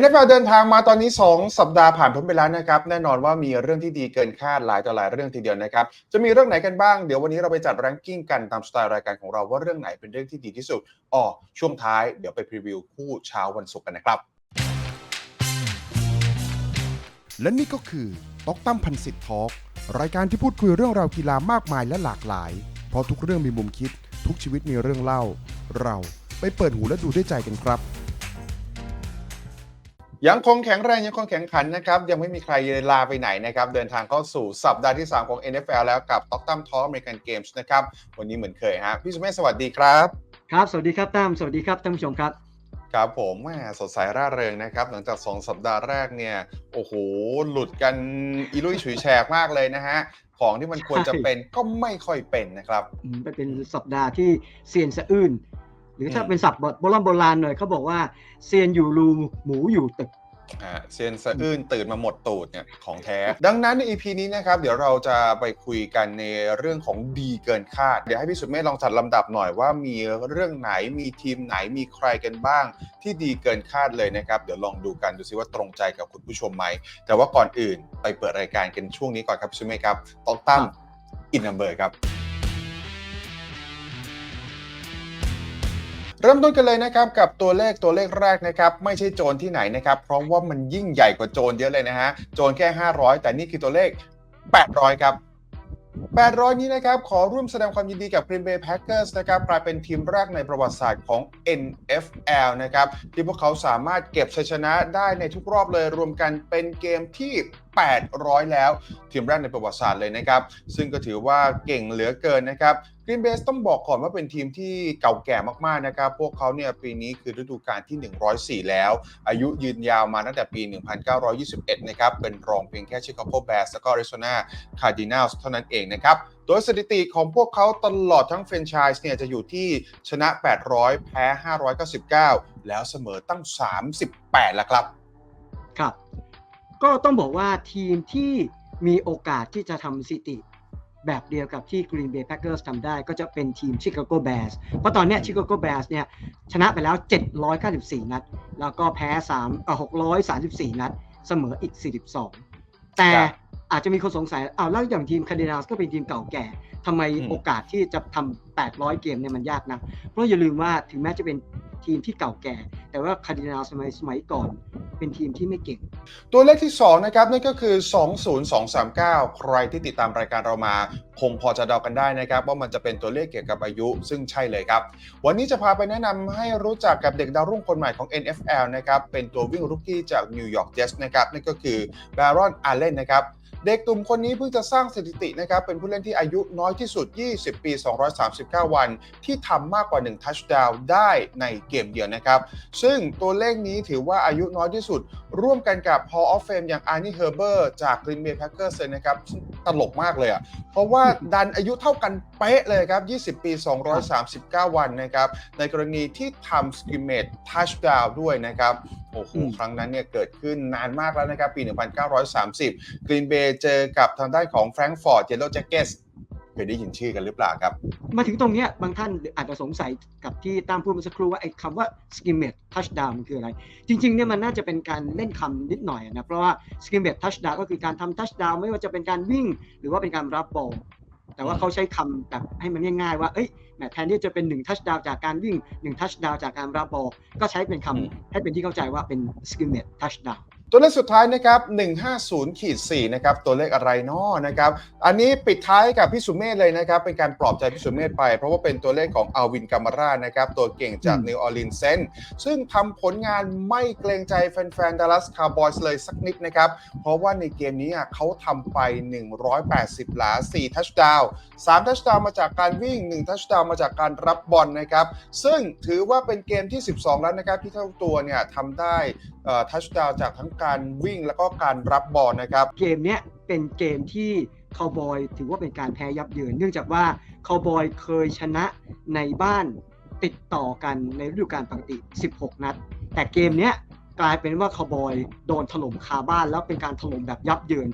NFL เดินทางมาตอนนี้ 2 สัปดาห์ผ่านพ้นไปแล้วนะครับ แน่นอนว่ามีเรื่องที่ดีเกินคาดหลายต่อหลายเรื่องทีเดียวนะครับ จะมีเรื่องไหนกันบ้าง เดี๋ยววันนี้เราไปจัดแรงกิ้งกันตามสไตล์รายการของเราว่าเรื่องไหนเป็นเรื่องที่ดีที่สุดอ๋อช่วงท้ายเดี๋ยวไปพรีวิวคู่เช้าวันศุกร์กันนะครับ และนี่ก็คือตอกตั้มพันสิทธิ์ทอล์กรายการที่พูดคุยเรื่องราวกีฬามากมายและหลากหลาย เพราะทุกเรื่องมีมุมคิด ทุกชีวิตมีเรื่องเล่า เราไปเปิดหูและดูด้วยใจกันครับ ยังคงแข็งแรงยังคงแข็งขันนะครับ ยังไม่มีใครลาไปไหนนะครับ เดินทางเข้าสู่สัปดาห์ที่ 3 ของ NFL แล้วกับต็อกตัมทอ l อเมริกันเกมส์นะครับ วันนี้เหมือนเคยฮะพี่สุเมธสวัสดีครับ ครับ สวัสดีครับตั้มสวัสดีครับท่านผู้ชมครับครับผมแหม่สดใสร่าเริงนะครับ หลังจาก 2 สัปดาห์แรกเนี่ยโอ้โหหลุดกันอีลุยฉุยแฉกมากเลยนะฮะของที่มันควรจะเป็นก็ไม่ค่อยเป็นนะครับอืมเป็นสัปดาห์ที่เซียนสะอื้นหรือถ้าอืมเป็นศัพท์โบราณโบราณหน่อยเขาบอกว่าเซียนอยู่รูหมูอยู่ตึก อ่าเซียนสะอื้นตื่นมาหมดตูดเนี่ยของแท้ ดังนั้นใน EP นี้นะครับ เดี๋ยวเราจะไปคุยกันในเรื่องของดีเกินคาด เดี๋ยวให้พี่สุดเมธลองจัดลำดับหน่อยว่ามีเรื่องไหนมีทีมไหนมีใครกันบ้าง ที่ดีเกินคาดเลยนะครับ เดี๋ยวลองดูกันดูซิว่าตรงใจกับคุณผู้ชมไหม แต่ว่าก่อนอื่นไปเปิดรายการกันช่วงนี้ก่อนครับพี่สุดเมธครับต้องตั้มครับอินนัมเบอร์ครับ เริ่มต้นกันเลยนะครับกับตัวเลขตัวเลขแรกนะครับไม่ใช่โจรที่ไหนนะครับเพราะว่ามันยิ่งใหญ่กว่าโจรเยอะเลยนะฮะโจรแค่ 500 แต่นี่คือตัวเลข 800 ครับ 800 นี้นะครับขอร่วมแสดงความยินดีกับ Green Bay Packers นะครับกลายเป็นทีมแรกในประวัติศาสตร์ของ NFL นะครับที่พวกเขาสามารถเก็บชัยชนะได้ในทุกรอบเลยรวมกันเป็นเกมที่800 แล้ว ทีมแรกในประวัติศาสตร์เลยนะครับ ซึ่งก็ถือว่าเก่งเหลือเกินนะครับกรีนเบสต้องบอกก่อนว่าเป็นทีมที่เก่าแก่มากๆนะครับ พวกเขาเนี่ยปีนี้คือฤดูกาลที่ 104 แล้ว อายุยืนยาวมาตั้งแต่ปี 1921 นะครับ เป็นรองเพียงแค่ชิคาโกแบสแล้วก็อาริโซนาคาร์ดินัลส์เท่านั้นเองนะครับ โดยสถิติของพวกเขาตลอดทั้งแฟรนไชส์เนี่ยจะอยู่ที่ชนะ 800 แพ้ 599 แล้วเสมอตั้ง 38 แล้วครับ ครับ ก็ต้องบอกว่าทีมที่มีโอกาสที่จะทำสถิติ แบบเดียวกับที่ Green Bay Packers ทำได้ก็จะเป็นทีม Chicago Bears เพราะตอนเนี้ย Chicago Bears เนี่ยชนะไปแล้ว 794 นัด แล้วก็แพ้3เอ่อ634 นัด เสมออีก 42 แต่ครับอาจจะมีคนสงสัยอ้าวแล้วอย่างทีม Cardinals ก็เป็นทีมเก่าแก่ ทำไมอืมโอกาสที่จะทำ800 เกมเนี่ยมันยากนะเพราะอย่าลืมว่าถึงแม้จะเป็นทีมที่เก่าแก่ แต่ว่า Cardinals สมัยสมัยก่อน เป็นทีมที่ไม่เก่ง ตัวเลขที่ 2 นะครับ นั่นก็คือ 20239 ใครที่ติดตามรายการเรามา คงพอจะเดากันได้นะครับ ว่ามันจะเป็นตัวเลขเกี่ยวกับอายุ ซึ่งใช่เลยครับ วันนี้จะพาไปแนะนำให้รู้จักกับเด็กดาวรุ่งคนใหม่ของ NFL นะครับ เป็นตัววิ่งรุกกี้จากนิวยอร์กเจสนะครับนั่นก็คือ b a r o n Allen นะครับ เด็กตุ่มคนนี้เพิ่งจะสร้างสถิตินะครับเป็นผู้เล่นที่อายุน้อยที่สุด 20 ปี 239 วัน ที่ทำมากกว่า 1 ทัชดาวน์ได้ในเกมเดียวนะครับ ซึ่งตัวเลขนี้ถือว่าอายุน้อยที่สุด ร่วมกันกับ Hall of Fame อย่าง Arnie Herber จาก Green Bay Packers เลยนะครับซึ่งตลกมากเลยอะ เพราะว่าดันอายุเท่ากันเป๊ะเลยครับ 20 ปี 239 วันนะครับ ในกรณีที่ทำ scrimmage touchdown ด้วยนะครับ โอ้โหอืมครั้งนั้นเนี่ยเกิดขึ้นนานมากแล้วนะครับ ปี 1930 Green Bay เจอกับทางด้านของ Frankfurt Yellow Jackets เคยได้ยินชื่อกันหรือเปล่าครับ มาถึงตรงเนี้ยบางท่านอาจจะสงสัยกับที่ตามพูดเมื่อสักครู่ว่าไอ้คำว่า skimmage touchdown มันคืออะไร จริงๆเนี่ยมันน่าจะเป็นการเล่นคำนิดหน่อยนะ เพราะว่า skimmage touchdown ก็คือการทำ touchdown ไม่ว่าจะเป็นการวิ่ง หรือว่าเป็นการรับบอล แต่ว่าเขาใช้คำแบบให้มันง่ายๆว่าเอ้ยแหมแทนที่จะเป็น1 touchdown จากการวิ่ง1 touchdown จากการรับบอลก็ใช้เป็นคำอืมให้เป็นที่เข้าใจว่าเป็น skimmage touchdown ตัว เลขสุดท้ายนะครับ150ขีด4นะครับตัวเลขอะไรเนาะนะครับ อันนี้ปิดท้ายกับพี่สุเมธเลยนะครับ เป็นการปลอบใจพี่สุเมธไป เพราะว่าเป็นตัวเลขของอัลวินกามารานะครับ ตัวเก่งจากอืมนิวออร์ลีนเซนซึ่งทำผลงานไม่เกรงใจแฟนๆดัลลัสคาร์บอยส์เลยสักนิดนะครับ เพราะว่าในเกมนี้อะเขาทำไป 180 หลา 4 ทัชดาวน์3ทัชดาวน์มาจากการวิ่ง 1 ทัชดาวน์มาจากการรับบอลนะครับ ซึ่งถือว่าเป็นเกมที่ 12 แล้วนะครับที่เท่าตัวเนี่ยทำได้ ทัชดาวจากทั้งการวิ่งแล้วก็การรับบอลนะครับ เกมเนี้ยเป็นเกมที่คาวบอยถือว่าเป็นการแพ้ยับเยิน เนื่องจากว่าคาวบอยเคยชนะในบ้านติดต่อกันในฤดูกาลปกติ 16 นัด แต่เกมเนี้ย กลายเป็นว่าคาวบอยโดนถล่มคาบ้านแล้วเป็นการถล่มแบบยับเยิน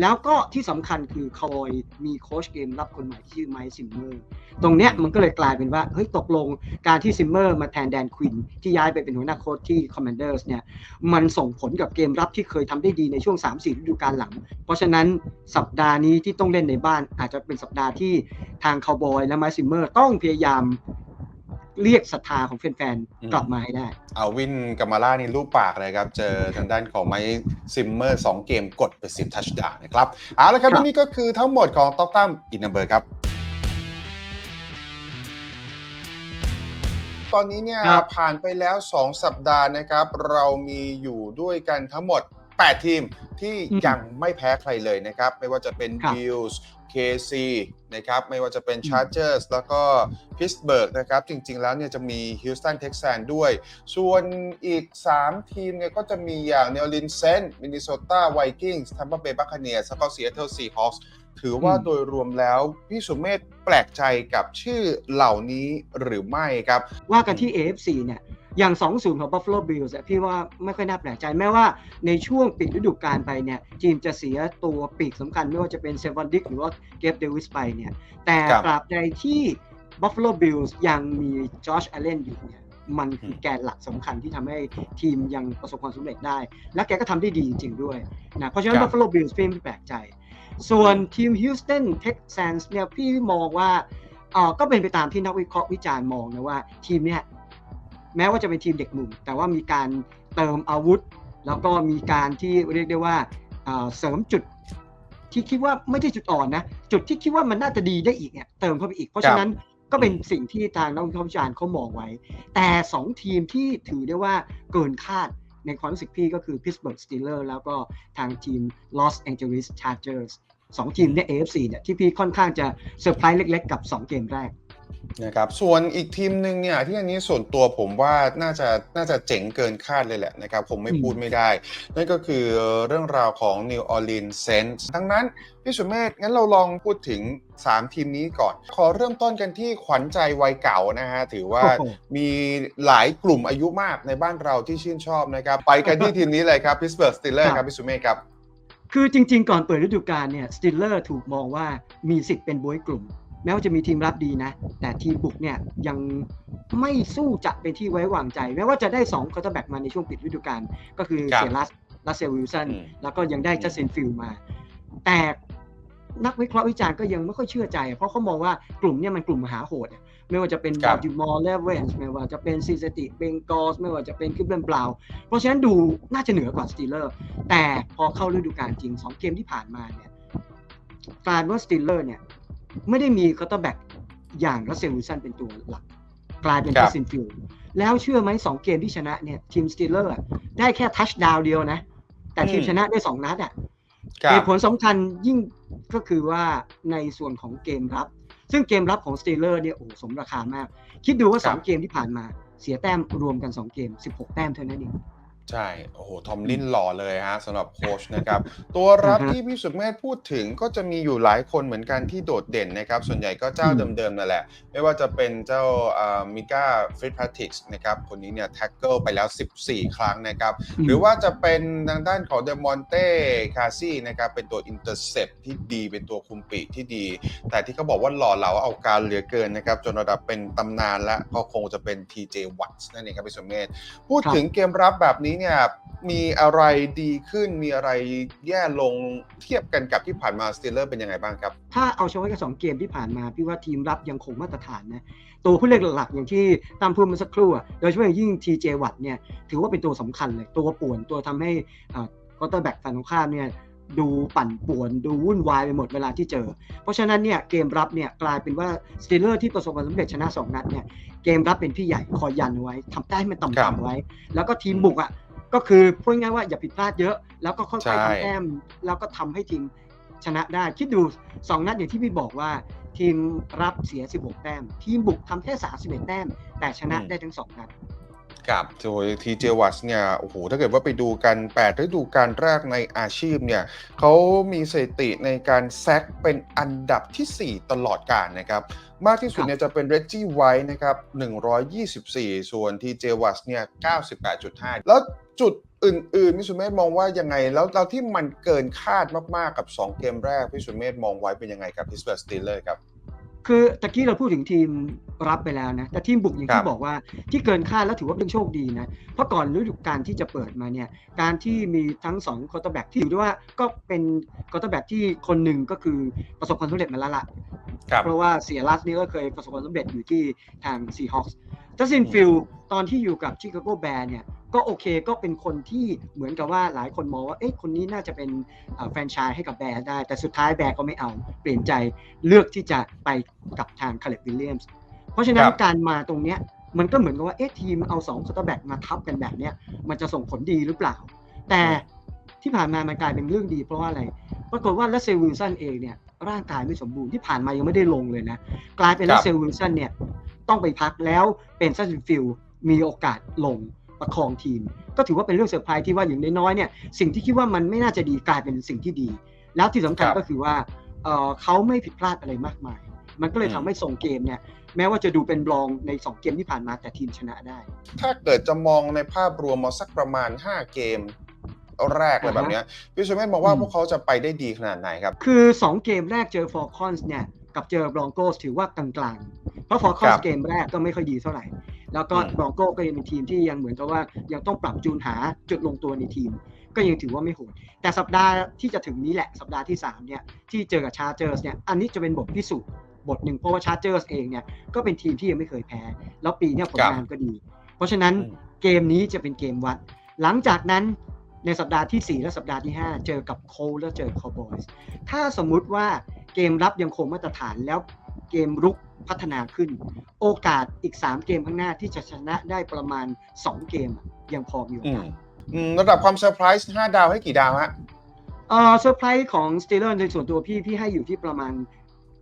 แล้วก็ที่สำคัญคือคาวบอยมีโค้ชเกมรับคนใหม่ที่ชื่อไมค์ซิมเมอร์ ตรงเนี้ยมันก็เลยกลายเป็นว่าเฮ้ยตกลงการที่ซิมเมอร์มาแทนแดนควินที่ย้ายไปเป็นหัวหน้าโค้ชที่คอมมานเดอร์สเนี่ยมันส่งผลกับเกมรับที่เคยทำได้ดีในช่วง 3-4ฤดูกาลหลัง เพราะฉะนั้นสัปดาห์นี้ที่ต้องเล่นในบ้านอาจจะเป็นสัปดาห์ที่ทางคาวบอยและไมค์ซิมเมอร์ต้องพยายาม เรียกศรัทธาของแฟนอืมๆกลับมาให้ได้ เอาวินกับมาล่านี่รูปปากเลยครับ เจอทางด้านของไมค์ซิมเมอร์ 2 เกมกดไป 10 ทัชดาวนะครับ เอาละครับครับนี่ก็คือทั้งหมดของต็อกตั้มอินนัมเบอร์ครับตอนนี้เนี่ยครับผ่านไปแล้ว 2 สัปดาห์นะครับ เรามีอยู่ด้วยกันทั้งหมด 8 ทีมที่ยังไม่แพ้ใครเลยนะครับ ไม่ว่าจะเป็นครับ Bills KC นะครับไม่ว่าจะเป็น Chargers แล้วก็ Pittsburgh นะครับจริงๆแล้วเนี่ยจะมี Houston Texans ด้วย ส่วนอีก 3 ทีมเนี่ยก็จะมีอย่าง New Orleans Saints Minnesota Vikings Tampa Bay Buccaneers แล้วก็ Seattle Seahawks ถือว่าอืมโดยรวมแล้ว พี่สุเมธแปลกใจกับชื่อเหล่านี้หรือไม่ครับ ว่ากันที่ AFC เนี่ย อย่าง2-0ของ Buffalo Bills อะพี่ว่าไม่ค่อยน่าแปลกใจ แม้ว่าในช่วงปิดฤดูกาลไปเนี่ยทีมจะเสียตัวปีกสำคัญไม่ว่าจะเป็นเซว a นดิกหรือว่าเกฟเดวิสไปเนี่ยแต่ครับตราบใดที่ Buffalo Bills ยังมีจอชอ l ลเลนอยู่เนี่ยมันคือแกนหลักสำคัญที่ทำให้ทีมยังประสบความสำเร็จได้ และแกก็ทำได้ดีจริง ๆ ด้วยนะเพราะฉะนั้นครับ Buffalo Bills พี่ไม่แปลกใจ ส่วนทีม Houston Texans เนี่ยพี่มองว่าเอ่อก็เป็นไปตามที่นักวิเคราะห์วิจารณ์มองนะว่าทีมเนี่ย แม้ว่าจะเป็นทีมเด็กหนุ่ม แต่ว่ามีการเติมอาวุธ แล้วก็มีการที่เรียกได้ว่าเอ่อเสริมจุดที่คิดว่าไม่ใช่จุดอ่อนนะ จุดที่คิดว่ามันน่าจะดีได้อีกเนี่ยเติมเข้าไปอีก เพราะฉะนั้นก็เป็นสิ่งที่ทางนักวิเคราะห์วิจารณ์เขามองไว้ แต่สองทีมที่ถือได้ว่าเกินคาดในความรู้สึกพี่ก็คือ Pittsburgh Steelers แล้วก็ทางทีม Los Angeles Chargers สองทีมเนี่ย AFC เนี่ยที่พี่ค่อนข้างจะเซอร์ไพรส์เล็กๆ กับ 2 เกมแรก นะครับส่วนอีกทีมหนึ่งเนี่ยที่อันนี้ส่วนตัวผมว่าน่าจะน่าจะเจ๋งเกินคาดเลยแหละนะครับผมไม่อืมพูดไม่ได้ นั่นก็คือเรื่องราวของ New Orleans Saints ดังนั้น พี่สุเมธงั้นเราลองพูดถึง 3 ทีมนี้ก่อน ขอเริ่มต้นกันที่ขวัญใจวัยเก่านะฮะ ถือว่าโอ้โหมีหลายกลุ่มอายุมากในบ้านเราที่ชื่นชอบนะครับ ไปกันที่ทีมนี้เลยครับ Pittsburgh Steelers ครับพี่สุเมธครับ คือจริง ๆ ก่อนเปิดฤดูกาลเนี่ยสติลเลอร์ถูกมองว่ามีสิทธิ์เป็นบวยกลุ่ม แม้ว่าจะมีทีมรับดีนะ แต่ทีมบุกเนี่ยยังไม่สู้จะเป็นที่ไว้วางใจ แม้ว่าจะได้2คอร์เตอร์แบ็กมาในช่วงปิดฤดูกาลก็คือครับเซลัสลัสเซลวิลสันอืมแล้วก็ยังได้จัสตินฟิลมา แต่นักวิเคราะห์วิจารณ์ก็ยังไม่ค่อยเชื่อใจ เพราะเขามองว่ากลุ่มเนี่ยมันกลุ่มมหาโหดอะไม่ว่าจะเป็นครับบ l ติมอร์เลเวนส์ไม่ว่าจะเป็นซีเซติเบงกอสไม่ว่าจะเป็นคริบเบนบราว เพราะฉะนั้นดูน่าจะเหนือกว่าสตีลเลอร์ แต่พอเข้าฤดูกาลจริง 2 เกมที่ผ่านมาเนี่ยกลายเป็นว่าสตีลเลอร์เนี่ย ไม่ได้มีคอร์เตอร์แบ็กอย่างรัสเซลวิลสันเป็นตัวหลัก กลายเป็นครัจับสตินฟิลแล้วเชื่อไหมสองเกมที่ชนะเนี่ยทีมสตีลเลอร์ได้แค่ทัชดาวเดียวนะ แต่ทีมชนะได้2นัดอะครัเหบตุผลสำคัญยิ่งก็คือว่าในส่วนของเกมรับ ซึ่งเกมรับของสตีลเลอร์เนี่ยโอ้โหสมราคามาก คิดดูว่าครับ2เกมที่ผ่านมาเสียแต้มรวมกัน2เกม16แต้มเท่านั้นเอง ใช่ โอ้โห ทอมลินหล่อเลยฮะสำหรับโค้ชนะครับ ตัวรับอ่าฮะ ที่พี่สุดเมธพูดถึงก็จะมีอยู่หลายคนเหมือนกันที่โดดเด่นนะครับ ส่วนใหญ่ก็เจ้าอืมเดิมๆนั่นแหละ ไม่ว่าจะเป็นเจ้ามิก้าฟิตพาติกส์นะครับ คนนี้เนี่ยแท็กเกิลไปแล้ว 14 ครั้งนะครับหรือว่าจะเป็นทางด้านของเดมอนเต้คาซี่นะครับ เป็นตัวอินเตอร์เซปที่ดีเป็นตัวคุมปีกที่ดี แต่ที่เขาบอกว่าหล่อเหลาเอาการเหลือเกินนะครับ จนระดับเป็นตำนานและก็คงจะเป็น TJ Watts นั่นเองครับพี่สุเมธ พูดครับ ถึงเกมรับแบบนี้เนี่ยมีอะไรดีขึ้นมีอะไรแย่ลงเทียบกันกับที่ผ่านมาสตีลเลอร์เป็นยังไงบ้างครับ ถ้าเอาเฉพาะแค่สองเกมที่ผ่านมา พี่ว่าทีมรับยังคงมาตรฐานนะตัวผู้เล่นหลักๆอย่างที่ตามพูดมาสักครู่โดยเฉพาะอย่างยิ่งทีเจวัตเนี่ยถือว่าเป็นตัวสำคัญเลย ตัวป่วนตัวทำให้คอร์เตอร์แบ็กฝั่งตรงข้ามเนี่ย ดูปั่นป่วน ดูวุ่นวายไปหมดเวลาที่เจอ เพราะฉะนั้นเนี่ยเกมรับเนี่ยกลายเป็นว่าสตีลเลอร์ที่ประสบความสำเร็จชนะ 2 นัดเนี่ยเกมรับเป็นพี่ใหญ่คอยยันเอาไว้ทำได้ให้มันครับต่ำๆไว้ แล้วก็ทีมบุกอะก็คือพูดง่ายๆว่าอย่าผิดพลาดเยอะ แล้วก็ค่ใช่อยๆทำแต้มแล้วก็ทำให้ทีมชนะได้ คิดดู 2 นัดอย่างที่พี่บอกว่า ทีมรับเสีย 16 แต้ม ทีมบุกทำแค่ 31 แต้ม แต่ชนะได้ทั้ง 2 นัด ครับโดยทีเจวัสเนี่ยโอ้โหถ้าเกิดว่าไปดูกัน8ฤดูกาลแรกในอาชีพเนี่ยเขามีสถิติในการแซกเป็นอันดับทีสี่4 ตลอดกาลนะครับมากที่สุดเนี่ยจะเป็นเร g จี้ไวท์นะครับ 124 ส่วนทีเจวัสเนี่ย 98.5 แล้วจุดอื่นๆพี่สุเมธมองว่ายังไง แล้วเราที่มันเกินคาดมากๆกับ 2 เกมแรกพี่สุเมธมองไว้เป็นยังไงกับพิสเบอร์สตีเลอร์ครับ คือตะกี้เราพูดถึงทีมรับไปแล้วนะ แต่ทีมบุกอย่างครัที่บบอกว่าที่เกินคาดแล้วถือว่าเป็นโชคดีนะ เพราะก่อนฤดูกาลที่จะเปิดมาเนี่ย การที่มีทั้ง2คอร์เตอร์แบ็กที่อยู่ด้วยว่าก็เป็นคอร์เตอร์แบ็กที่คนหนึ่งก็คือประสบความสำเร็จมาแล้วล่ะครับเพราะว่าเสียรัสนี่ก็เคยประสบความสำเร็จอยู่ที่ทางซีฮอคส์ จัสตินฟิลตอนที่อยู่กับชิคาโกแบร์เนี่ยก็โอเคก็เป็นคนที่เหมือนกับว่าหลายคนมองว่าเอ๊ะคนนี้น่าจะเป็นเอ่อแฟรนไชส์ให้กับแบร์ได้ แต่สุดท้ายแบร์ก็ไม่เอาเปลี่ยนใจเลือกที่จะไปกับทางคาเลบวิลเลียมส์เพราะฉะนั้นครับการมาตรงเนี้ยมันก็เหมือนกับว่าเอ๊ะทีมเอา2คัตเตอร์แบ็กมาทับกันแบบเนี้ยมันจะส่งผลดีหรือเปล่า แต่ที่ผ่านมามันกลายเป็นเรื่องดีเพราะว่าอะไร ปรากฏว่าลัสเซลวิลสันเองเนี่ย ร่างกายไม่สมบูรณ์ที่ผ่านมายังไม่ได้ลงเลยนะ กลายเป็นครัลับสเซลวิลสันเนี่ยต้องไปพักแล้วเป็นซัสซินฟิลมีโอกาสลงประคองทีม ก็ถือว่าเป็นเรื่องเซอร์ไพรส์ที่ว่าอย่างน้อยๆเนี่ยสิ่งที่คิดว่ามันไม่น่าจะดีกลายเป็นสิ่งที่ดี แล้วที่สำคัญครับก็คือว่าเอ่อเขาไม่ผิดพลาดอะไรมากมาย มันก็เลยอืมทำให้ส่งเกมเนี่ยแม้ว่าจะดูเป็นรองใน 2 เกมที่ผ่านมาแต่ทีมชนะได้ ถ้าเกิดจะมองในภาพรวมมาสักประมาณ 5 เกม แรกอะไรแบบเนี้ยพี่สุเมธมองว่าอืมพวกเขาจะไปได้ดีขนาดไหนครับ คือ 2 เกมแรกเจอฟอร์คอนส์เนี่ยกับเจอบรองโกสถือว่ากลางๆ เพราะฟอร์คอนครัส์บเกมแรกก็ไม่ค่อยดีเท่าไหร่ แล้วก็อืมบรองโกก็ยังเป็นทีมที่ยังเหมือนกับว่ายังต้องปรับจูนหาจุดลงตัวในทีม ก็ยังถือว่าไม่โหด แต่สัปดาห์ที่จะถึงนี้แหละสัปดาห์ที่3เนี่ยที่เจอกับชาร์เจอร์สเนี่ยอันนี้จะเป็นบทพิสูจน์บทหนึ่งเพราะว่าชาร์เจอร์สเองเนี่ยก็เป็นทีมที่ยังไม่เคยแพ้ แล้วปีเนี้ยผลงานก็ดี เพราะฉะนั้นอืมเกมนี้จะเป็นเกมวัด หลังจากนั้น ในสัปดาห์ที่ 4 และสัปดาห์ที่ 5 เจอกับโคลแล้วเจอคาวบอยส์ถ้าสมมุติว่าเกมรับยังคงมาตรฐานแล้วเกมรุกพัฒนาขึ้น โอกาสอีก 3 เกมข้างหน้าที่จะชนะได้ประมาณ 2 เกมอะยังพอมีโออืกามสอืมระดับความเซอร์ไพรส์5ดาวให้กี่ดาวฮะเอ่อเซอร์ไพรส์ของสตีเลอร์ในส่วนตัวพี่ พี่ให้อยู่ที่ประมาณ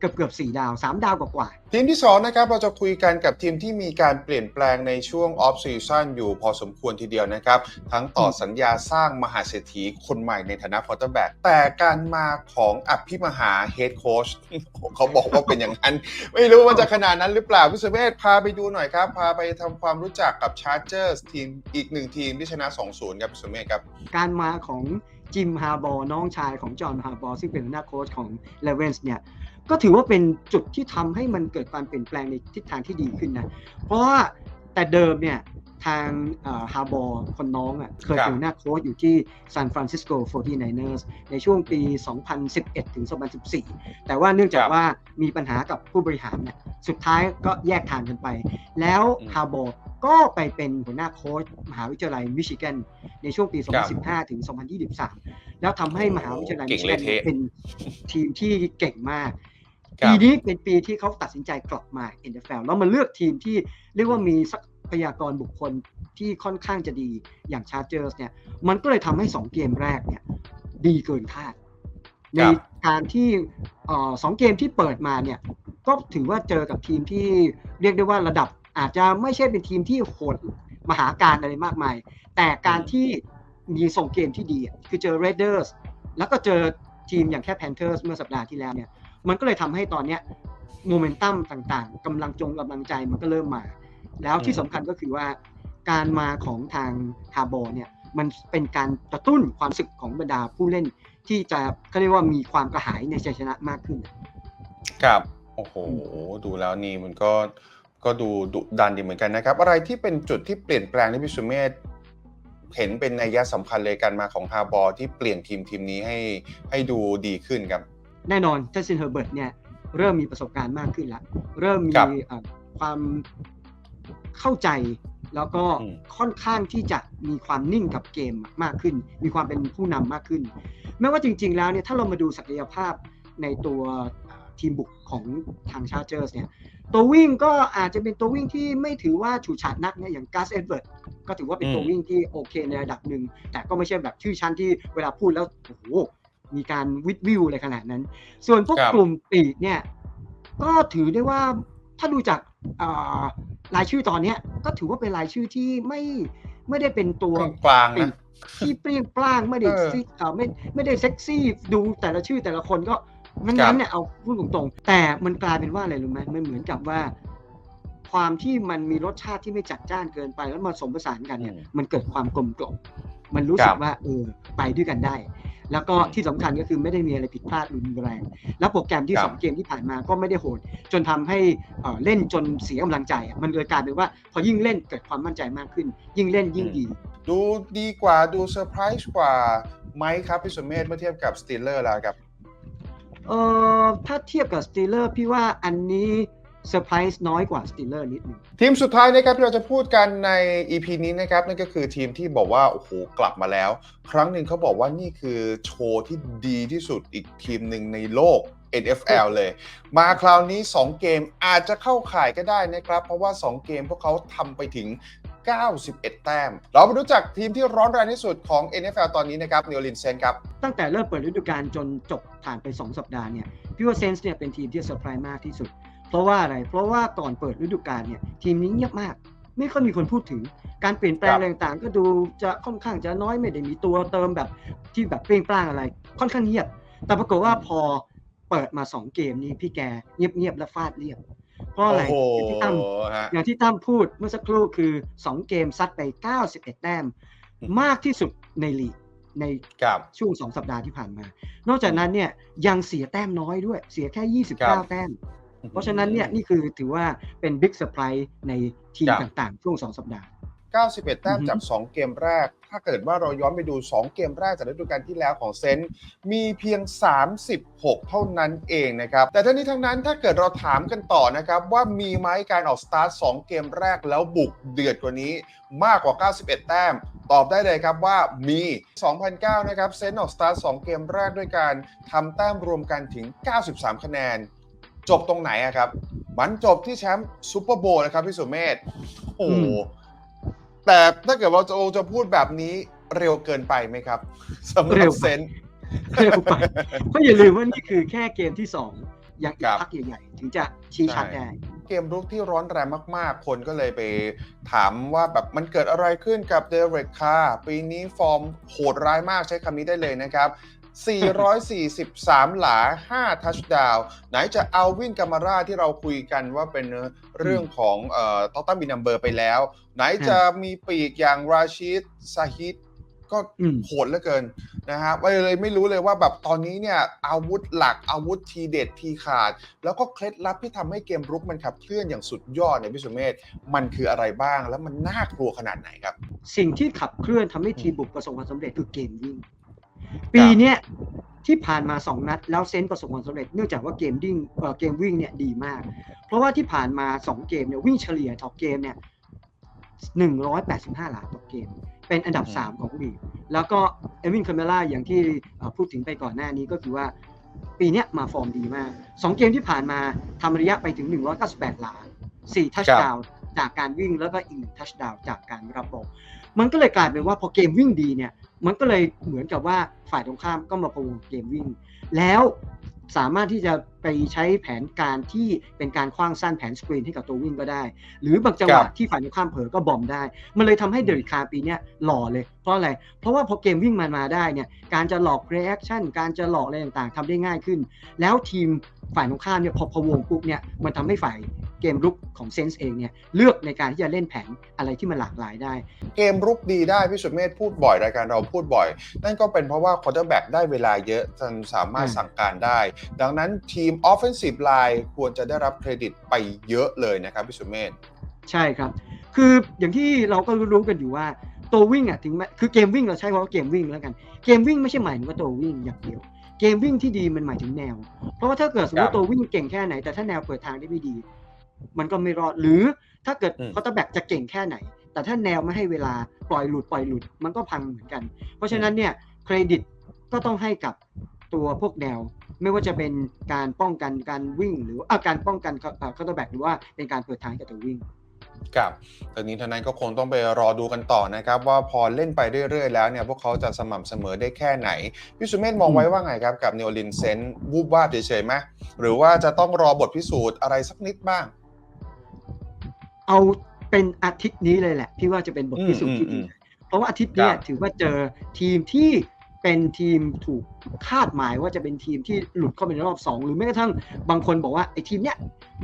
เกือบเกือบสี่ดาว3ดาวกว่าๆทีมที่2นะครับเราจะคุยกันกับทีมที่มีการเปลี่ยนแปลงในช่วงออฟซีซั่นอยู่พอสมควรทีเดียวนะครับ ทั้งต่อสัญญาสร้างมหาเศรษฐีคนใหม่ในฐานะพอร์เตอร์แบ็กแต่การมาของอภิมหาเฮดโค้ชเขาบอกว่าเป็นอย่างนั้น ไม่รู้มันจะขนาดนั้นหรือเปล่าพี่สุเมธพาไปดูหน่อยครับ พาไปทำความรู้จักกับชาร์เจอร์ทีมอีกหนึ่งทีมที่ชนะ 2-0ครับพี่สุเมธครับ การมาของจิมฮาร์บอร์น้องชายของจอห์นฮาร์บอร์ซึ่งเป็นหัวหน้าโค้ชของเลเวนส์เนี่ย ก็ถือว่าเป็นจุดที่ทำให้มันเกิดการเปลี่ยนแปลงในทิศทางที่ดีขึ้นนะ เพราะว่าแต่เดิมเนี่ยทางฮาร์บอร์คนน้องอะเคยครับเป็นหัวหน้าโค้ชอยู่ที่ซานฟรานซิสโก 49ers ในช่วงปี 2011 ถึง 2014 แต่ว่าเนื่องจากครับว่ามีปัญหากับผู้บริหารเนี่ยสุดท้ายก็แยกทางกันไป แล้วอืมฮาร์บอร์ก็ไปเป็นหัวหน้าโค้ชมหาวิทยาลัยมิชิแกนในช่วงปีครับ2015 ถึง 2023 แล้วทำให้มหาวิทยาลัยเก่มิงชิเละแกนเทะเป็นทีมที่เก่งมากครับ ปีนี้เป็นปีที่เขาตัดสินใจกลับมา NFL แล้วมาเลือกทีมที่เรียกว่ามีทรัพยากรบุคคลที่ค่อนข้างจะดีอย่างชาร์เจอร์สเนี่ยมันก็เลยทำให้ 2 เกมแรกเนี่ยดีเกินคาด ในการที่เอ่อสองเกมที่เปิดมาเนี่ยก็ถือว่าเจอกับทีมที่เรียกได้ว่าระดับอาจจะไม่ใช่เป็นทีมที่โหดมหาการอะไรมากมาย แต่การที่มีส่งเกมที่ดีอะคือเจอ Raiders แล้วก็เจอทีมอย่างแค่ Panthers เมื่อสัปดาห์ที่แล้วเนี่ย มันก็เลยทำให้ตอนเนี้ยโมเมนตัมต่างๆกำลังจงกำลังใจมันก็เริ่มมา แล้วที่สำคัญก็คือว่าการมาของทางฮาร์บอร์เนี่ยมันเป็นการกระตุ้นความรู้สึกของบรรดาผู้เล่นที่จะเขาเรียกว่ามีความกระหายในชัยชนะมากขึ้น ครับโอ้โหดูแล้วนี่มันก็ก็ดูดุดันดีเหมือนกันนะครับ อะไรที่เป็นจุดที่เปลี่ยนแปลงที่พิสุเมธเห็นเป็นนัยยะสำคัญเลยการมาของฮาร์บอร์ที่เปลี่ยนทีมทีมนี้ให้ให้ดูดีขึ้นครับ แน่นอนเจสซินเฮอร์เบิร์ตเนี่ยเริ่มมีประสบการณ์มากขึ้นแล้วเริ่มมีครับเอ่อความเข้าใจแล้วก็อืมค่อนข้างที่จะมีความนิ่งกับเกมมากขึ้น มีความเป็นผู้นำมากขึ้น แม้ว่าจริง ๆ แล้วเนี่ยถ้าเรามาดูศักยภาพในตัวเอ่อทีมบุกของทางชาร์เจอร์สเนี่ยตัววิ่งก็อาจจะเป็นตัววิ่งที่ไม่ถือว่าฉูดฉาดนักเนี่ยอย่างกัสเอ็ดเวิร์ดก็ถือว่าเป็นตัวอืมวิ่งที่โอเคในระดับหนึ่ง แต่ก็ไม่ใช่แบบชื่อชั้นที่เวลาพูดแล้วโอ้โห มีการวิดวิวอะไรขนาดนั้น ส่วนพวกครับกลุ่มปีกเนี่ย ก็ถือได้ว่าถ้าดูจากอ่ารายชื่อตอนเนี้ยก็ถือว่าเป็นรายชื่อที่ไม่ไม่ได้เป็นตัวกลางๆนะที่เปรี้ยงปร้างไม่ได้เออซิเอ่อไม่ไม่ได้เซ็กซี่ดูแต่ละชื่อแต่ละคนก็งั้ครันบๆเนี่ยเอาพูดตรงๆ แต่มันกลายเป็นว่าอะไรรู้ไหมมันเหมือนกับว่า ความที่มันมีรสชาติที่ไม่จัดจ้านเกินไปแล้วมาผสมผสานกันเนี่ยอืมมันเกิดความกลมกล่อมมันรู้ครัสึกบว่าเออไปด้วยกันได้ แล้วก็ที่สำคัญก็คือไม่ได้มีอะไรผิดพลาดรุนแรง แล้วโปรแกรมที่ครับสองเกมที่ผ่านมาก็ไม่ได้โหด จนทำให้เอ่อเล่นจนเสียกำลังใจอะมันเลยกลายเป็นว่าพอยิ่งเล่นเกิดความมั่นใจมากขึ้น ยิ่งเล่นยิ่งดี ดูดีกว่าดูเซอร์ไพรส์กว่าไหมครับพี่สุเมธเมื่อเทียบกับสตีลเลอร์แล้วครับเอ่อถ้าเทียบกับสตีลเลอร์พี่ว่าอันนี้ เซอร์ไพรส์น้อยกว่าสตีลเลอร์นิดนึงทีมสุดท้ายนะครับที่เราจะพูดกันใน EP นี้นะครับนั่นก็คือทีมที่บอกว่า โอ้โห กลับมาแล้ว ครั้งหนึ่งเขาบอกว่านี่คือโชว์ที่ดีที่สุดอีกทีมหนึ่งในโลก NFL เลย มาคราวนี้ 2 เกมอาจจะเข้าข่ายก็ได้นะครับ เพราะว่า 2 เกมพวกเขาทำไปถึง 91 แต้ม เรามารู้จักทีมที่ร้อนแรงที่สุดของ NFL ตอนนี้นะครับนิวลินเซนครับ ตั้งแต่เริ่มเปิดฤดูกาลจนจบผ่านไป 2 สัปดาห์เนี่ยพี่ว่าเซนส์เนี่ยเป็นทีมที่เซอร์ไพรส์มากที่สุด เพราะว่าอะไร เพราะว่าก่อนเปิดฤดูกาลเนี่ยทีมนี้เงียบมาก ไม่ค่อยมีคนพูดถึง การเปลี่ยนแปลงครับอะไรต่างๆ ก็ดูจะค่อนข้างจะน้อยไม่ได้มีตัวเติมแบบที่แบบเปรี้ยงปร้างอะไร ค่อนข้างเงียบ แต่ปรากฏว่าพอเปิดมา2เกมนี้พี่แกเงียบๆและฟาดเรียบเพราะอะไรโอ้โหอย่างที่ตั้มฮะอย่างที่ตั้มพูดเมื่อสักครู่คือ2เกมซัดไป 91 แต้มอืมมากที่สุดในลีกในครับช่วง2สัปดาห์ที่ผ่านมา นอกจากนั้นเนี่ยยังเสียแต้มน้อยด้วย เสียแค่ครับ29 แต้ม เพราะฉะนั้นเนี่ยนี่คือถือว่าเป็นบิ๊กเซอร์ไพรส์ในทีมครับต่างๆ ช่วง 2 สัปดาห์ 91 แต้มอือฮึจาก 2 เกมแรก ถ้าเกิดว่าเราย้อนไปดู 2 เกมแรกจากฤดูกาลที่แล้วของเซนต์มีเพียง 36 เท่านั้นเองนะครับ แต่ทั้งนี้ทั้งนั้นถ้าเกิดเราถามกันต่อนะครับว่ามีไหมการออกสตาร์ท 2 เกมแรกแล้วบุกเดือดกว่านี้มากกว่า 91 แต้ม ตอบได้เลยครับว่ามี 2009 นะครับ เซนต์ออกสตาร์ท 2 เกมแรกด้วยการทำแต้มรวมกันถึง 93 คะแนน จบตรงไหนอะครับ มันจบที่แชมป์ซูเปอร์โบว์นะครับพี่สุเมธโอ้โหอืมแต่ถ้าเกิดว่าจะจะพูดแบบนี้เร็วเกินไปไหมครับสำหรับเซนต์เร็วไปเพราะอย่าลืมว่านี่คือแค่เกมที่2ยังอีครักบ พักใหญ่ๆถึงจะชี้ชัดใช่ได้ เกมรุกที่ร้อนแรงมากๆ คนก็เลยไปถามว่าแบบมันเกิดอะไรขึ้นกับเดเรกคาร์ปีนี้ฟอร์มโหดร้ายมากใช้คำนี้ได้เลยนะครับ 443 หลา 5 ทัชดาวไหนจะเอาวินกามาราที่เราคุยกันว่าเป็นเรื่องของเอ่อต้องตั้งมีนัมเบอร์ไปแล้ว ไหนจะมีปีกอย่างราชิดซาฮิดก็อืมโหดเหลือเกินนะฮะไม่เลยไม่รู้เลยว่าแบบตอนนี้เนี่ยอาวุธหลักอาวุธทีเด็ดทีขาด แล้วก็เคล็ดลับที่ทำให้เกมรุกมันขับเคลื่อนอย่างสุดยอดเนี่ยพี่สุเมธมันคืออะไรบ้างแล้วมันน่ากลัวขนาดไหนครับ สิ่งที่ขับเคลื่อนทำให้ทีมบุกประสบความสำเร็จคือเกมวิ่ง ปีเนี้ยที่ผ่านมา 2 นัด แล้วเซนต์ประสบความสำเร็จเนื่องจากว่าเกมวิ่งเอ่อเกมวิ่งเนี่ยดีมาก เพราะว่าที่ผ่านมา 2 เกมเนี่ยวิ่งเฉลี่ยต่อเกมเนี่ย185 หลาต่อเกม เป็นอันดับอืม3ของลีกแล้วก็เอวินคาเมล่าอย่างที่เอ่อพูดถึงไปก่อนหน้านี้ก็คือว่าปีเนี้ยมาฟอร์มดีมาก 2 เกมที่ผ่านมาทำระยะไปถึง 198 หลา 4 ทัชดาวน์จากการวิ่งแล้วก็อีกทัชดาวน์จากการรับบอล มันก็เลยกลายเป็นว่าพอเกมวิ่งดีเนี่ยมันก็เลยเหมือนกับว่าฝ่ายตรงข้ามก็มาพะวงเกมวิ่ง แล้วสามารถที่จะไปใช้แผนการที่เป็นการคว้างสั้นแผนสกรีนให้กับตัววิ่งก็ได้ หรือบางจังหวะครับที่ฝ่ายตรงข้ามเผลอก็บอมได้ มันเลยทำให้เดริคาร์ปีเนี้ยหล่อเลย เพราะอะไร เพราะว่าพอเกมวิ่งมันมาได้เนี่ยการจะหลอกเร a c ชั่นการจะหลอกอะไรต่างๆทำได้ง่ายขึ้น แล้วทีม ฝ่ายตรงข้ามเนี่ยพอพะวงปุ๊บเนี่ยมันทำให้ฝ่ายเกมรุกของเซนส์เองเนี่ยเลือกในการที่จะเล่นแผนอะไรที่มันหลากหลายได้ เกมรุกดีได้พี่สุเมธพูดบ่อยรายการเราพูดบ่อย นั่นก็เป็นเพราะว่าค u ร์ r แบ็กได้เวลาเยอะจนสามารถอืมสั่งการได้ ดังนั้นทีม Offensive Line ควรจะได้รับเครดิตไปเยอะเลยนะครับพี่สุเมธใช่ครับ คืออย่างที่เราก็รู้ๆกันอยู่ว่าตัววิ่งอะถึงแม้คือเกมวิ่งเราใช้คำว่าเกมวิ่งแล้วกัน เกมวิ่งไม่ใช่หมายถึงว่าตัววิ่งอย่างเดียว เกมวิ่งที่ดีมันหมายถึงแนว เพราะว่าถ้าเกิดสมมติครัว่าบตัววิ่งเก่งแค่ไหน แต่ถ้าแนวเปิดทางได้ไม่ดี มันก็ไม่รอดหรือถ้าเกิดอืมคอร์เตอร์แบ็กจะเก่งแค่ไหน แต่ถ้าแนวไม่ให้เวลาปล่อยหลุดปล่อยหลุดมันก็พังเหมือนกัน เพราะฉะนั้นเนี่ยเครดิตก็ต้องให้กับตัวพวกแนว ไม่ว่าจะเป็นการป้องกันการวิ่ง หรืออะการป้องกันคอร์เตอร์แบ็กหรือว่าเป็นการเปิดทางให้กับตัววิ่ง ครับตอนนี้ท่านั้นก็คงต้องไปรอดูกันต่อนะครับ ว่าพอเล่นไปเรื่อยๆ แล้วเนี่ยพวกเขาจะสม่ำเสมอได้แค่ไหนพี่สุเมธมองไว้ว่าไงครับ กับเนโอลินเซนวูบวาบเฉยๆไหมหรือว่าจะต้องรอบทพิสูจน์อะไรสักนิดบ้าง เอาเป็นอาทิตย์นี้เลยแหละ พี่ว่าจะเป็นบทพิสูจน์ที่อืดีมอืมเพราะว่าอาทิตย์เนี้ยครับถือว่าเจอทีมที่ เป็นทีมถูกคาดหมายว่าจะเป็นทีมที่หลุดเข้าไปในรอบ 2 หรือแม้กระทั่งบางคนบอกว่าไอ้ทีมเนี้ย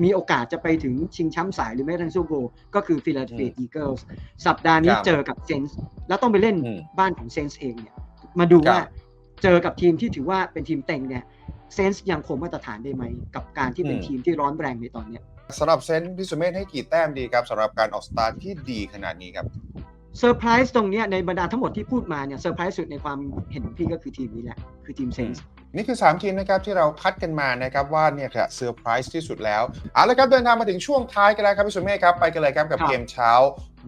มีโอกาสจะไปถึงชิงแชมป์สายหรือแม้กระทั่งซูเปอร์โบว์ก็คือฟิลาเดลเฟียอืมอีเกิลส์สัปดาห์นี้ครับเจอกับเซนส์แล้วต้องไปเล่นอืมบ้านของเซนส์เองเนี่ยมาดูว่าครับเจอกับทีมที่ถือว่าเป็นทีมเต็งเนี่ยเซนส์ยังคงมาตรฐานได้ไหม กับการที่เป็นอืมทีมที่ร้อนแรงในตอนเนี้ยสำหรับเซนต์พิสุเมธให้กี่แต้มดีครับสำหรับการออกสตาร์ทที่ดีขนาดนี้ครับ เซอร์ไพรส์ตรงเนี้ยในบรรดาทั้งหมดที่พูดมาเนี่ยเซอร์ไพรส์สุดในความเห็นของพี่ก็คือทีมนี้แหละ คือทีมเซนส์นี่คือ 3 ทีมนะครับที่เราคัดกันมานะครับว่าเนี่ยค่ะเซอร์ไพรส์ที่สุดแล้วเอาละครับเดินทางมาถึงช่วงท้ายกันแล้วครับพี่สุเมฆครับไปกันเลยครับกับครับเกมเช้า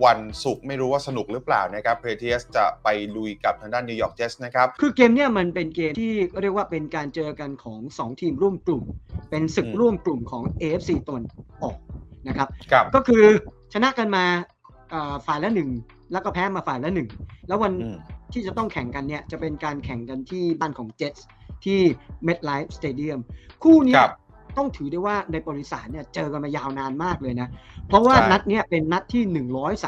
วันศุกร์ไม่รู้ว่าสนุกหรือเปล่านะครับเพเทียสจะไปลุยกับทางด้านนิวยอร์กเจสนะครับคือเกมเนี่ยมันเป็นเกมที่เรียกว่าเป็นการเจอกันของ 2 ทีมร่วมกลุ่ม เป็นศึกอืมร่วมกลุ่มของ AFC ตะวันออกนะครับกับก็คือชนะกันมาเอ่อฝ่ายละหนึ่ง แล้วก็แพ้มาฝ่ายละหนึ่ง แล้ววันอืมที่จะต้องแข่งกันเนี่ย จะเป็นการแข่งกันที่บ้านของเจ t สที่ MetLife Stadium คู่เนี้คยรับต้องถือได้ว่าในประวัติศาสตร์เนี่ยเจอกันมายาวนานมากเลยนะ เพราะว่าใช่นัดเนี้ยเป็นนัดที่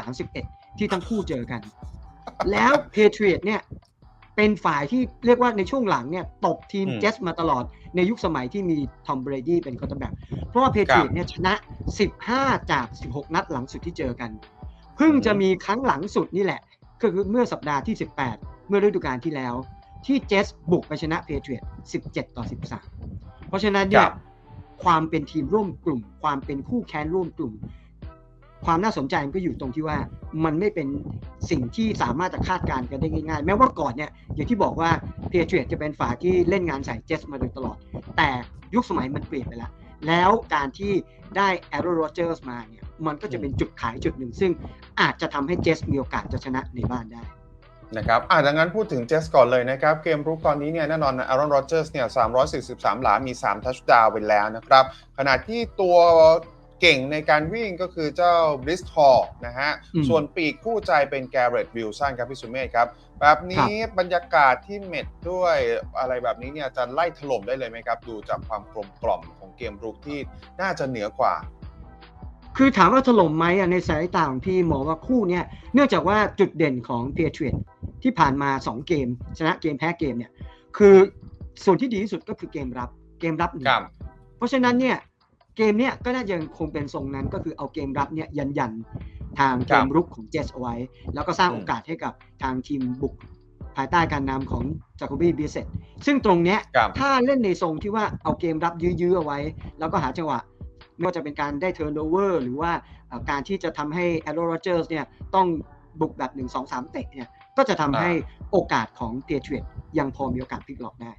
131 ที่ทั้งคู่เจอกัน แล้ว Patriot เนี่ยเป็นฝ่ายที่เรียกว่าในช่วงหลังเนี่ยตบทีมอืมเจ t สมาตลอดในยุคสมัยที่มีทอมเบรดี้เป็นคอร์เตอร์แบ็กเพราะว่า Patriot เนี่ยชนะ 15 จาก 16 นัดหลังสุดที่เจอกัน เพิ่งจะมีครั้งหลังสุดนี่แหละ ก็คือเมื่อสัปดาห์ที่ 18 เมื่อฤดูกาลที่แล้ว ที่เจสบุกไปชนะเพเทรียต17 ต่อ 13 เพราะฉะนั้นเนี่คยรับความเป็นทีมร่วมกลุ่ม ความเป็นคู่แค้นร่วมกลุ่ม ความน่าสนใจมันก็อยู่ตรงที่ว่ามันไม่เป็นสิ่งที่สามารถจะคาดการณ์กันได้ง่ายๆ แม้ว่าก่อนเนี่ยอย่างที่บอกว่าเพเทรียตจะเป็นฝ่ายที่เล่นงานใส่เจสมาโดยตลอด แต่ยุคสมัยมันเปลี่ยนไปแล้วแล้วการที่ได้แอโรโรเจอร์สมาเนี่ย มันก็จะเป็นจุดขายจุดหนึ่ง ซึ่งอาจจะทำให้เจสมีโอกาสจะชนะในบ้านได้นะครับอ่าดังนั้นพูดถึงเจสก่อนเลยนะครับ เกมรุกตอนนี้เนี่ยแน่นอนอารอนโรเจอร์สเนี่ย 343 หลา มี 3 ทัชดาวน์ไปแล้วนะครับ ขณะที่ตัวเก่งในการวิ่งก็คือเจ้าบริสทอลนะฮะอืมส่วนปีกคู่ใจเป็นแกเรตวิลสันครับพี่สุเมธครับ แบบนี้บรรยากาศที่เม็ดด้วยอะไรแบบนี้เนี่ยจะไล่ถล่มได้เลยไหมครับ ดูจากความกลมกล่อมของเกมรุกที่น่าจะเหนือกว่า คือถามว่าถล่มไหมอะในสายตาของพี่มองว่าคู่เนี้ยเนื่องจากว่าจุดเด่นของเ a เทรียที่ผ่านมา 2 เกม ชนะเกมแพ้เกมเนี่ยคือส่วนที่ดีที่สุดก็คือเกมรับเกมรับหนึ่งครับเพราะฉะนั้นเนี่ยเกมเนี้ยก็น่าจะยังคงเป็นทรงนั้นก็คือเอาเกมรับเนี่ยยันยันๆทางเกมรุกของเจสเอาไว้ แล้วก็สร้างโอกาสให้กับทางทีมบุกภายใต้การนำของจ a โคบีบิเซตซึ่งตรงเนี้ยครับถ้าเล่นในทรงที่ว่าเอาเกมรับยื้อๆเอาไว้ แล้วก็หาจังหวะ ไม่ว่าจะเป็นการได้เทิร์นโอเวอร์หรือว่าเอ่อการที่จะทำให้แอโรโรเจอร์สเนี่ยต้องบุกแบบ 1 2 3 เตะเนี่ยก็จะทำให้โอกาสของเ a เทรียยังพอมีโอกาสพลิกล็อกได้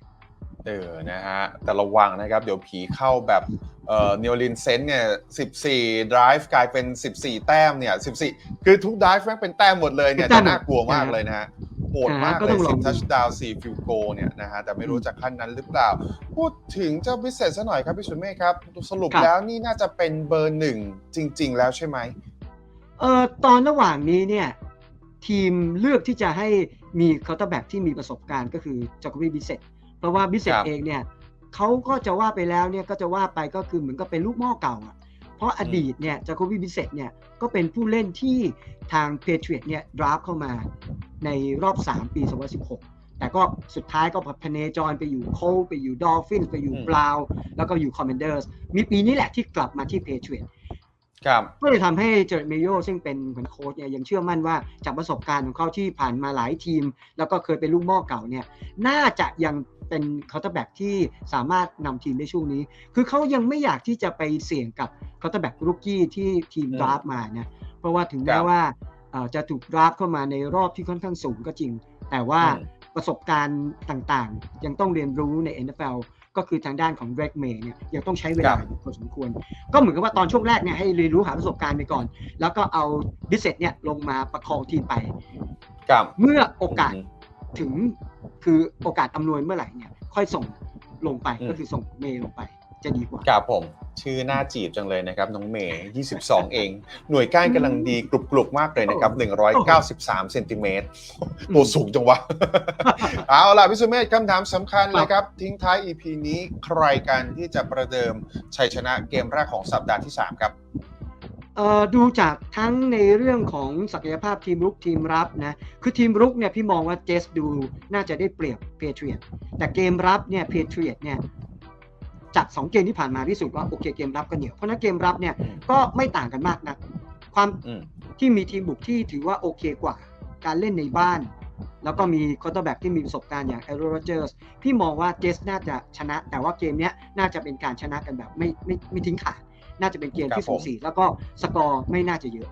เออ นะฮะ แต่ระวังนะครับ เดี๋ยวผีเข้าแบบ เอ่อนิวลินเซนเนี่ย 14 drive กลายเป็น 14 แต้มเนี่ย 14 คือทุก drive แม่งเป็นแต้มหมดเลยเนี่ยเป็นแต้จะมหมดน่ากลัวมากเลยนะฮะโหดมากอ่าก็เลต้ยองลองดู10 touchdown 4 field goal เนี่ยนะฮะแต่ไม่รู้จะขั้นนั้นหรือเปล่า พูดถึงเจ้าบิสเซสซะหน่อยครับพี่สุเมฆครับสรุปครับแล้วนี่น่าจะเป็นเบอร์หนึ่งจริง ๆ แล้วใช่ไหมเอ่อตอนระหว่างนี้เนี่ยทีมเลือกที่จะให้มีเคาน์เตอร์แบ็กที่มีประสบการณ์ก็คือจ a โคบีบิเซตเพราะว่าบิเซตครับเองเนี่ยเขาก็จะว่าไปแล้วเนี่ยก็จะว่าไปก็คือเหมือนกับเป็นลูกหม้อเก่าอะเพ ราะอดีตเนี่ยจ a โคบีบิเซตเนี่ยก็เป็นผู้เล่นที่ทางเพเทรียตเนี่ยดราฟเข้ามาในรอบ 3 ปี 2016 แต่ก็สุดท้ายก็พเนจรไปอยู่โคลไปอยู่ดอลฟินไปอยู่อืมบราวน์แล้วก็อยู่คอมเมนเดอร์สมีปีนี้แหละที่กลับมาที่เพเทรียตครับ ก็เลยทำให้เจอร์เมโยซึ่งเป็นหัวหน้าโค้ชเนี่ยยังเชื่อมั่นว่าจากประสบการณ์ของเขาที่ผ่านมาหลายทีม แล้วก็เคยเป็นลูกหม้อเก่าเนี่ยน่าจะยังเป็นเคาน์เตอร์แบ็กที่สามารถนำทีมในช่วงนี้ คือเขายังไม่อยากที่จะไปเสี่ยงกับเคาน์เตอร์แบ็กรุกกี้ที่ทีมอืมดราฟมานะเพราะว่าถึงคแม้รับว่าเอ่อจะถูกดราฟเข้ามาในรอบที่ค่อนข้างสูงก็จริง แต่ว่าอืมประสบการณ์ต่างๆ ยังต้องเรียนรู้ใน NFL ก็คือทางด้านของเ r กเมย์เนี่ยยังต้องใช้เวลาอยู่พอสมควร ก็เหมือนกับว่าตอนช่วงแรกเนี่ยให้เรียนรู้หาประสบการณ์ไปก่อน แล้วก็เอาดิเซตเนี่ยลงมาประคองทีมไปครับเมื่อโอกาสอืมถึงคือโอกาสอำนวยเมื่อไหร่เนี่ยค่อยส่งลงไปอืมก็คือส่งเมย์ลงไป จะดีกว่าครับผม ชื่อน่าจีบจังเลยนะครับ น้องเมย์ 22 เอง หน่วยก้านกำลังดีกรุบกรุบๆมากเลยนะครับ 193เซนติเมตรตัวสูงจังวะ เอาล่ะพี่สุเมธคำถามสำคัญเลยครับ ทิ้งท้าย EP นี้ใครกันที่จะประเดิมชัยชนะเกมแรกของสัปดาห์ที่ 3 ครับเอ่อดูจากทั้งในเรื่องของศักยภาพทีมรุกทีมรับนะคือทีมรุกเนี่ยพี่มองว่าเจสดูน่าจะได้เปรียบเพเทรียตแต่เกมรับเนี่ยเพเทรียตเนี่ย จากสองเกมที่ผ่านมาพิสูจน์ว่าโอเคเกมรับก็เหนียวเพราะฉะนั้นเกมรับเนี่ยอืมก็ไม่ต่างกันมากนะความอืมที่มีทีมบุกที่ถือว่าโอเคกว่าการเล่นในบ้าน แล้วก็มีคอร์เตอร์แบ็กที่มีประสบการณ์อย่างเอโรโรเจอร์สพี่มองว่าเจสน่าจะชนะ แต่ว่าเกมเนี้ยน่าจะเป็นการชนะกันแบบไม่ไม่ไม่ทิ้งขาดน่าจะเป็นเกมที่ครับสูผมสีแล้วก็สกอร์ไม่น่าจะเยอะ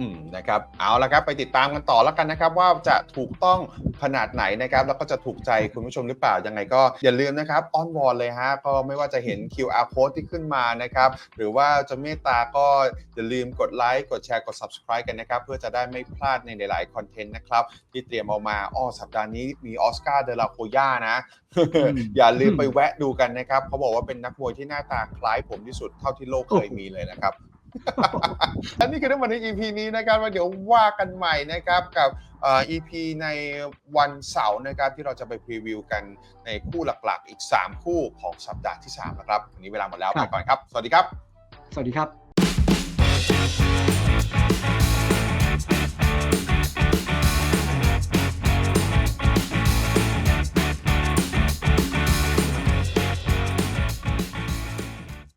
อืมนะครับเอาละครับไปติดตามกันต่อแล้วกันนะครับ ว่าจะถูกต้องขนาดไหนนะครับ แล้วก็จะถูกใจคุณผู้ชมหรือเปล่ายังไงก็อย่าลืมนะครับอ้อนวอนเลยฮะก็ไม่ว่าจะเห็น QR code ที่ขึ้นมานะครับ หรือว่าจะเมตตาก็อย่าลืมกดไลค์กดแชร์กด subscribe กันนะครับ เพื่อจะได้ไม่พลาดในหลายๆคอนเทนต์นะครับ ที่เตรียมเอามาอ้อสัปดาห์นี้มีออสการ์เดลาโคย่านะอย่าลืมไปแวะดูกันนะครับเขาบอกว่าเป็นนักมวยที่หน้าตาคล้ายผมที่สุดเท่าที่โลกเคยมีเลยนะครับ อันนี้คือทั้งหมดใน EP นี้นะครับว่าเดี๋ยวว่ากันใหม่นะครับกับเอ่อ EP ในวันเสาร์นะครับที่เราจะไปพรีวิวกันในคู่หลักๆ อีก 3 คู่ของสัปดาห์ที่3นะครับวันนี้เวลาหมดแล้วไปก่อนครับ สวัสดีครับ สวัสดีครับ